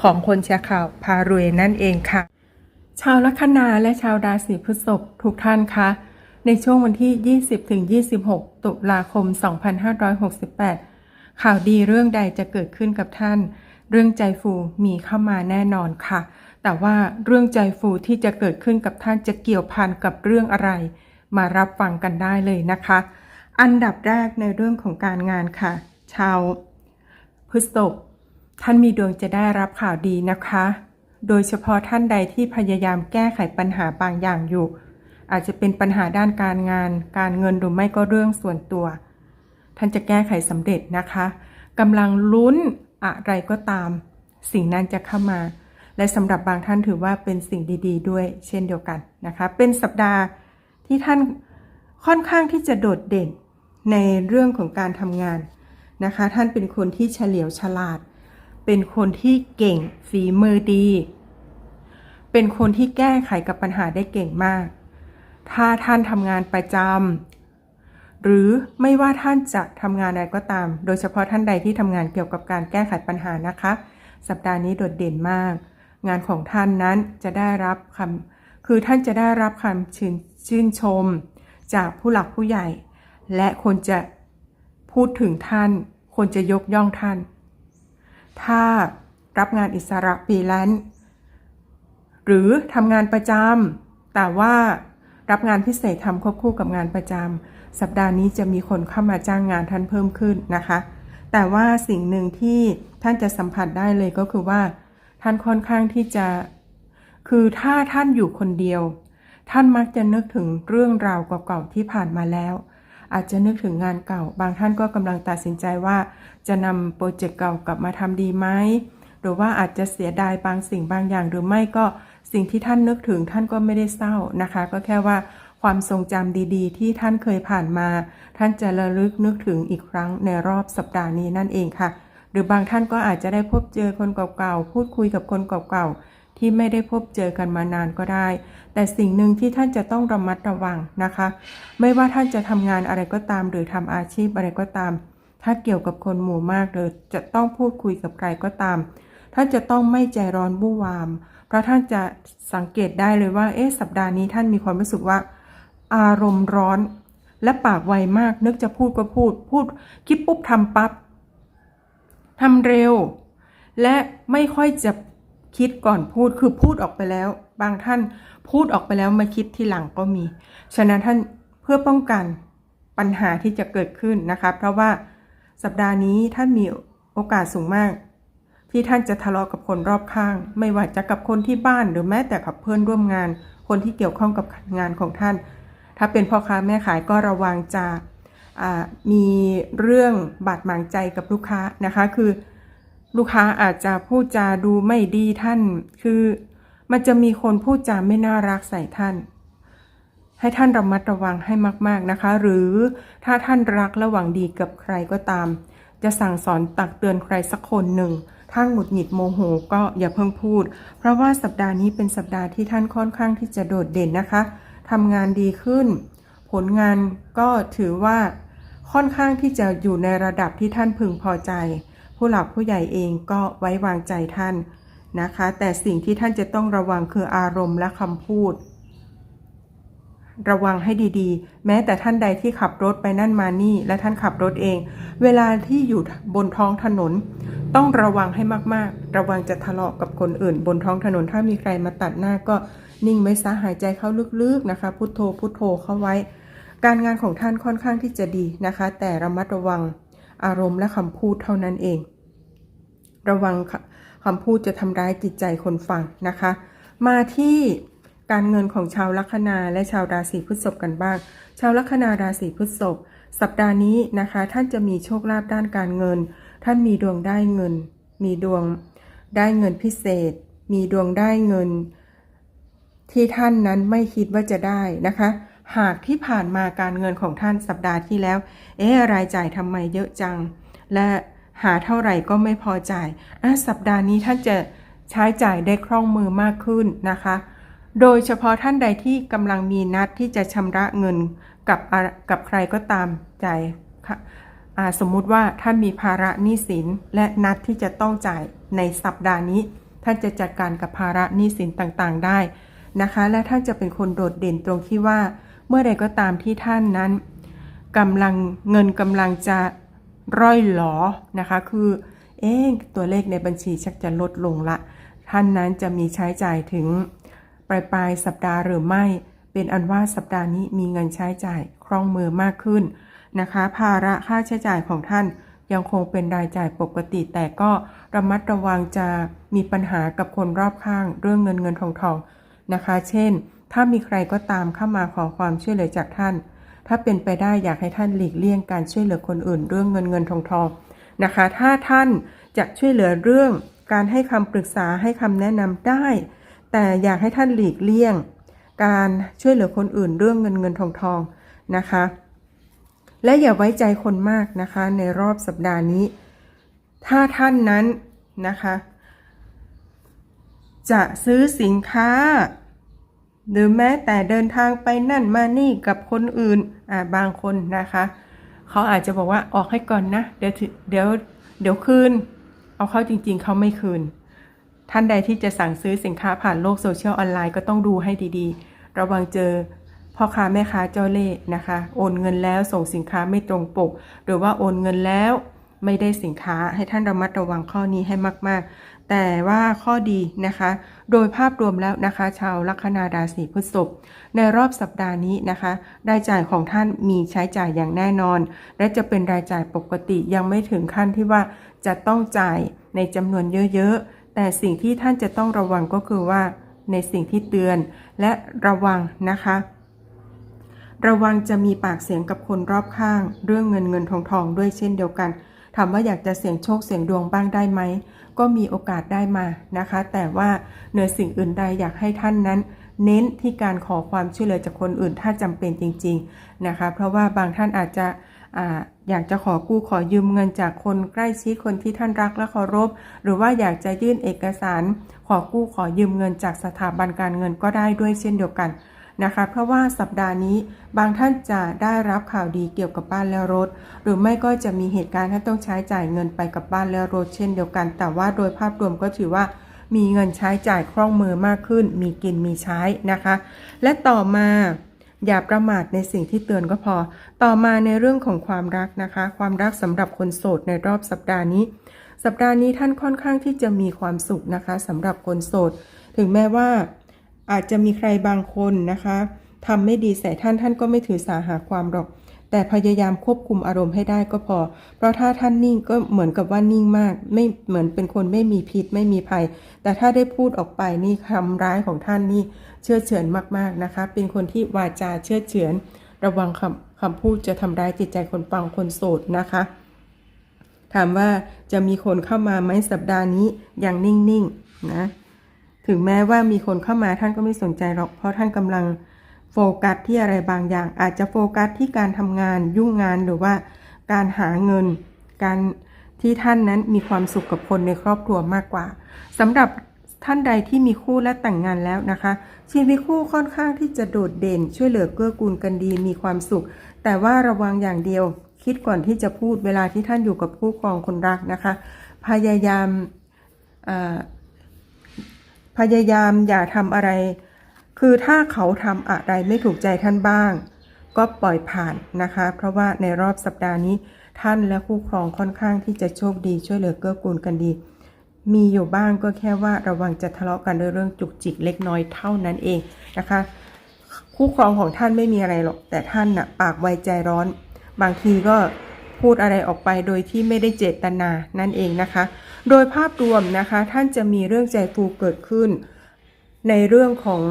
ของคนแชร์ข่าวพารวยนั่นเองค่ะ ชาวลัคนาและชาวราศีพฤษภทุกท่านคะ ในช่วงวันที่ 20ถึง26 ตุลาคม 2568 ข่าวดีเรื่องใดจะเกิดขึ้นกับท่าน เรื่องใจฟูมีเข้ามาแน่นอนค่ะ แต่ว่าเรื่องใจฟูที่จะเกิดขึ้นกับท่านจะเกี่ยวพันกับเรื่องอะไร มารับฟังกันได้เลยนะคะ อันดับแรกในเรื่องของการงานค่ะ ชาวพฤษภ ท่านมีดวงจะได้รับข่าวดีนะคะ โดยเฉพาะท่านใดที่พยายามแก้ไขปัญหาบางอย่างอยู่ อาจจะเป็นปัญหาด้านการงาน การเงินหรือไม่ก็เรื่องส่วนตัว ท่านจะแก้ไขสำเร็จนะคะกำลังลุ้นอะไรก็ตาม สิ่งนั้นจะเข้ามา และสำหรับบางท่านถือว่าเป็นสิ่งดี ๆ ด้วย เช่นเดียวกันนะคะ เป็นสัปดาห์ที่ท่านค่อนข้างที่จะโดดเด่นในเรื่องของการทำงานนะคะ ท่านเป็นคนที่เฉลียวฉลาด เป็นคนที่เก่งฝีมือดี เป็นคนที่แก้ไขกับปัญหาได้เก่งมาก ถ้าท่านทำงานประจำหรือไม่ว่าท่านจะทำงานอะไรก็ตาม โดยเฉพาะท่านใดที่ทำงานเกี่ยวกับการแก้ไขปัญหานะคะ สัปดาห์นี้โดดเด่นมาก งานของท่านนั้นจะได้รับคำคือท่านจะได้รับคำชื่นชื่นชม จากผู้หลักผู้ใหญ่ และคนจะพูดถึงท่าน คนจะยกย่องท่าน ถ้ารับงานอิสระฟรีแลนซ์หรือทำงานประจำแต่ว่ารับงานพิเศษทำควบคู่กับงานประจำสัปดาห์นี้จะมีคนเข้ามาจ้างงานท่านเพิ่มขึ้นนะคะ แต่ว่าสิ่งหนึ่งที่ท่านจะสัมผัสได้เลยก็คือว่า ท่านค่อนข้างที่จะ คือถ้าท่านอยู่คนเดียว ท่านมักจะนึกถึงเรื่องราวเก่าๆที่ผ่านมาแล้ว อาจจะนึกถึงงานเก่า บางท่านก็กำลังตัดสินใจว่า จะนำโปรเจกต์เก่ากลับมาทำดีไหมหรือว่าอาจจะเสียดายบางสิ่งบางอย่างหรือไม่ก็สิ่งที่ท่านนึกถึงท่านก็ไม่ได้เศร้านะคะ ก็แค่ว่าความทรงจำดีๆ ที่ท่านเคยผ่านมา ท่านจะระลึกนึกถึงอีกครั้งในรอบสัปดาห์นี้นั่นเองค่ะ หรือบางท่านก็อาจจะได้พบเจอคนเก่าๆ พูดคุยกับคนเก่าๆ ที่ไม่ได้พบเจอกันมานานก็ได้ แต่สิ่งหนึ่งที่ท่านจะต้องระมัดระวังนะคะ ไม่ว่าท่านจะทำงานอะไรก็ตาม หรือทำอาชีพอะไรก็ตาม ถ้าเกี่ยวกับคนหมู่มากเลยจะต้องพูดคุยกับใครก็ตาม ท่านจะต้องไม่ใจร้อนบู้วาม เพราะท่านจะสังเกตได้เลยว่า เอ๊ะ สัปดาห์นี้ท่านมีความรู้สึกว่า อารมณ์ร้อน และปากไวมาก นึกจะพูดก็พูด พูดคิดปุ๊บทำปั๊บทำเร็ว และไม่ค่อยจะ คิดก่อนพูดคือพูดออกไปแล้ว บางท่านพูดออกไปแล้วมาคิดทีหลังก็มี ฉะนั้นท่านเพื่อป้องกันปัญหาที่จะเกิดขึ้นนะคะ เพราะว่าสัปดาห์นี้ท่านมีโอกาสสูงมาก ที่ท่านจะทะเลาะกับคนรอบข้าง ไม่ว่าจะกับคนที่บ้านหรือแม้แต่กับเพื่อนร่วมงาน คนที่เกี่ยวข้องกับงานของท่าน ถ้าเป็นพ่อค้าแม่ขายก็ระวังจะมีเรื่องบาดหมางใจกับลูกค้านะคะ คือ ลูกค้าอาจจะพูดจาดูไม่ดีท่าน คือมันจะมีคนพูดจาไม่น่ารักใส่ท่าน ให้ท่านระมัดระวังให้มาก ๆนะคะ หรือถ้าท่านรักและหวังดีกับใครก็ตาม จะสั่งสอนตักเตือนใครสักคนหนึ่งท่านหงุดหงิดโมโหก็อย่าเพิ่งพูด เพราะว่าสัปดาห์นี้เป็นสัปดาห์ที่ท่านค่อนข้างที่จะโดดเด่นนะคะทำงานดีขึ้น ผลงานก็ถือว่าค่อนข้างที่จะอยู่ในระดับที่ท่านพึงพอใจ ผู้หลักผู้ใหญ่เองก็ไว้วางใจท่านนะคะ แต่สิ่งที่ท่านจะต้องระวังคืออารมณ์และคำพูด ระวังให้ดีๆ แม้แต่ท่านใดที่ขับรถไปนั่นมานี่ และท่านขับรถเอง เวลาที่อยู่บนท้องถนน ต้องระวังให้มากๆ ระวังจะทะเลาะกับคนอื่น บนท้องถนนถ้ามีใครมาตัดหน้าก็นิ่งไว้ซะหายใจเข้าลึกๆนะคะ พุทโธพุทโธเข้าไว้ การงานของท่านค่อนข้างที่จะดีนะคะ แต่ระมัดระวัง อารมณ์และคำพูดเท่านั้นเอง ระวังคำพูดจะทำร้ายจิตใจคนฟังนะคะ มาที่การเงินของชาวลัคนาและชาวราศีพฤษภกันบ้าง ชาวลัคนาราศีพฤษภสัปดาห์นี้นะคะ ท่านจะมีโชคลาภด้านการเงิน ท่านมีดวงได้เงิน มีดวงได้เงินพิเศษ มีดวงได้เงิน ที่ท่านนั้นไม่คิดว่าจะได้นะคะ หากที่ผ่านมาการเงินของท่านสัปดาห์ที่แล้ว เอ๊ะรายจ่ายทำไมเยอะจัง และหาเท่าไหร่ก็ไม่พอจ่ายอะสัปดาห์นี้ท่านจะใช้จ่ายได้คล่องมือมากขึ้นนะคะ โดยเฉพาะท่านใดที่กำลังมีนัดที่จะชำระเงินกับกับใครก็ตามจ่ายค่ะสมมุติว่าท่านมีภาระหนี้สินและนัดที่จะต้องจ่ายในสัปดาห์นี้ ท่านจะจัดการกับภาระหนี้สินต่างๆได้นะคะ และท่านจะเป็นคนโดดเด่นตรงที่ว่า เมื่อใดก็ตามที่ท่านนั้นกำลังเงินกำลังจะร่อยหลอนะคะ คือเอ๊ะตัวเลขในบัญชีชักจะลดลงละ ท่านนั้นจะมีใช้จ่ายถึง ปลายปลายสัปดาห์หรือไม่ เป็นอันว่าสัปดาห์นี้มีเงินใช้จ่ายคล่องมือมากขึ้นนะคะ ภาระค่าใช้จ่ายของท่านยังคงเป็นรายจ่ายปกติ แต่ก็ระมัดระวังจะมีปัญหากับคนรอบข้าง เรื่องเงินเงินทองทองนะคะ เช่น ถ้ามีใครก็ตามเข้ามาขอความช่วยเหลือจากท่าน ถ้าเป็นไปได้อยากให้ท่านหลีกเลี่ยงการช่วยเหลือคนอื่น เรื่องเงินเงินทองทองนะคะ ถ้าท่านจะช่วยเหลือเรื่องการให้คำปรึกษาให้คำแนะนำได้ แต่อยากให้ท่านหลีกเลี่ยง การช่วยเหลือคนอื่น เรื่องเงินเงินทองทองนะคะ และอย่าไว้ใจคนมากนะคะ ในรอบสัปดาห์นี้ ถ้าท่านนั้นนะคะ จะซื้อสินค้า หรือแม้แต่เดินทางไปนั่นมานี่กับคนอื่นอ่าบางคนนะคะ เขาอาจจะบอกว่าออกให้ก่อนนะ เดี๋ยวเดี๋ยวเดี๋ยวคืน เอาเข้าจริง ๆ เขาไม่คืน ท่านใดที่จะสั่งซื้อสินค้าผ่านโลกโซเชียลออนไลน์ก็ต้องดูให้ดีๆ ระวังเจอพ่อค้าแม่ค้าเจ้าเล่ห์นะคะ โอนเงินแล้วส่งสินค้าไม่ตรงปก หรือว่าโอนเงินแล้ว ไม่ได้สินค้าให้ท่านระมัดระวังข้อนี้ให้มาก ๆ แต่ว่าข้อดีนะคะ โดยภาพรวมแล้วนะคะ ชาวลัคนาราศีพฤษภในรอบสัปดาห์นี้นะคะรายจ่ายของท่านมีใช้จ่ายอย่างแน่นอน และจะเป็นรายจ่ายปกติยังไม่ถึงขั้นที่ว่าจะต้องจ่ายในจำนวนเยอะ ๆ แต่สิ่งที่ท่านจะต้องระวังก็คือว่าในสิ่งที่เตือนและระวังนะคะ ระวังจะมีปากเสียงกับคนรอบข้าง เรื่องเงินเงินทองทองด้วยเช่นเดียวกัน ถามว่าอยากจะเสี่ยงโชคเสี่ยงดวงบ้างได้ไหม ก็มีโอกาสได้มานะคะ แต่ว่าเหนือสิ่งอื่นใดอยากให้ท่านนั้น เน้นที่การขอความช่วยเหลือจากคนอื่นถ้าจำเป็นจริง ๆนะคะ เพราะว่าบางท่านอาจจะอยากจะขอกู้ขอยืมเงินจากคนใกล้ชิดคนที่ท่านรักและเคารพ หรือว่าอยากจะยื่นเอกสาร ขอกู้ขอยืมเงินจากสถาบันการเงินก็ได้ด้วยเช่นเดียวกัน นะคะ เพราะว่าสัปดาห์นี้บางท่านจะได้รับข่าวดีเกี่ยวกับบ้านและรถ หรือไม่ก็จะมีเหตุการณ์ที่ต้องใช้จ่ายเงินไปกับบ้านและรถเช่นเดียวกัน แต่ว่าโดยภาพรวมก็ถือว่ามีเงินใช้จ่ายคล่องมือมากขึ้น มีกินมีใช้นะคะ และต่อมาอย่าประมาทในสิ่งที่เตือนก็พอ ต่อมาในเรื่องของความรักนะคะ ความรักสำหรับคนโสดในรอบสัปดาห์นี้ สัปดาห์นี้ท่านค่อนข้างที่จะมีความสุขนะคะสำหรับคนโสด ถึงแม้ว่า อาจจะมีใครบางคนนะคะทำไม่ดีใส่ท่านท่านก็ไม่ถือสาหาความหรอก แต่พยายามควบคุมอารมณ์ให้ได้ก็พอ เพราะถ้าท่านนิ่งก็เหมือนกับว่านิ่งมาก ไม่เหมือนเป็นคนไม่มีพิษไม่มีภัย แต่ถ้าได้พูดออกไปนี่คำร้ายของท่านนี่เชื่อเฉือนมากๆนะคะ เป็นคนที่วาจาเชื่อเฉือน ระวังคำคำพูดจะทำร้ายจิตใจคนฟังคนโสดนะคะถามว่าจะมีคนเข้ามาไหมสัปดาห์นี้อย่างนิ่งๆนะ ถึงแม้ว่ามีคนเข้ามาท่านก็ไม่สนใจหรอก เพราะท่านกำลังโฟกัสที่อะไรบางอย่าง อาจจะโฟกัสที่การทำงานยุ่งงานหรือว่าการหาเงิน การที่ท่านนั้นมีความสุขกับคนในครอบครัวมากกว่าสำหรับท่านใดที่มีคู่และแต่งงานแล้วนะคะ ชีวิตคู่ค่อนข้างที่จะโดดเด่น ช่วยเหลือเกื้อกูลกันดีมีความสุข แต่ว่าระวังอย่างเดียว คิดก่อนที่จะพูดเวลาที่ท่านอยู่กับคู่ครองคนรักนะคะ พยายาม พยายามอย่าทำอะไร คือถ้าเขาทำอะไรไม่ถูกใจท่านบ้าง ก็ปล่อยผ่านนะคะ เพราะว่าในรอบสัปดาห์นี้ท่านและคู่ครองค่อนข้างที่จะโชคดีช่วยเหลือเกื้อกูลกันดี มีอยู่บ้างก็แค่ว่าระวังจะทะเลาะกันด้วยเรื่องจุกจิกเล็กน้อยเท่านั้นเองนะคะ คู่ครองของท่านไม่มีอะไรหรอกแต่ท่านน่ะปากไวใจร้อน บางทีก็ พูดอะไรออกไปโดยที่ไม่ได้เจตนานั่นเองนะคะ โดยภาพรวมนะคะท่านจะมีเรื่องใจฟูเกิดขึ้น ในเรื่องของ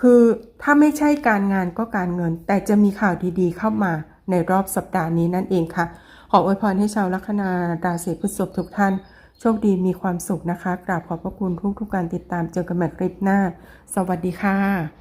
คือถ้าไม่ใช่การงานก็การเงิน แต่จะมีข่าวดีๆ เข้ามาในรอบสัปดาห์นี้นั่นเองค่ะ ขออวยพรให้ชาวลัคนาราศีพฤษภทุกท่าน โชคดีมีความสุขนะคะ กราบขอบพระคุณทุกๆการติดตามเจอกันใหม่คลิปหน้า สวัสดีค่ะ